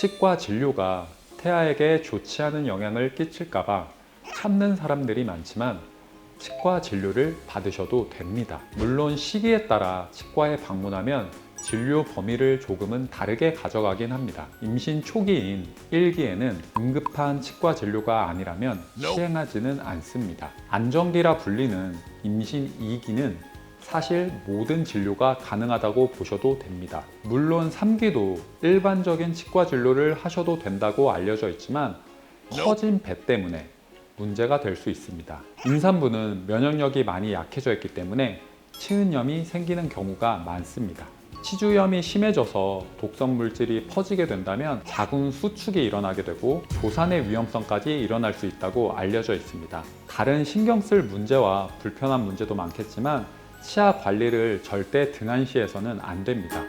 치과 진료가 태아에게 좋지 않은 영향을 끼칠까봐 참는 사람들이 많지만 치과 진료를 받으셔도 됩니다. 물론 시기에 따라 치과에 방문하면 진료 범위를 조금은 다르게 가져가긴 합니다. 임신 초기인 1기에는 응급한 치과 진료가 아니라면 시행하지는 않습니다. 안정기라 불리는 임신 2기는 사실 모든 진료가 가능하다고 보셔도 됩니다. 물론 3기도 일반적인 치과 진료를 하셔도 된다고 알려져 있지만 커진 배 때문에 문제가 될 수 있습니다. 임산부는 면역력이 많이 약해져 있기 때문에 치은염이 생기는 경우가 많습니다. 치주염이 심해져서 독성 물질이 퍼지게 된다면 자궁 수축이 일어나게 되고 조산의 위험성까지 일어날 수 있다고 알려져 있습니다. 다른 신경 쓸 문제와 불편한 문제도 많겠지만 치아 관리를 절대 등한시해서는 안 됩니다.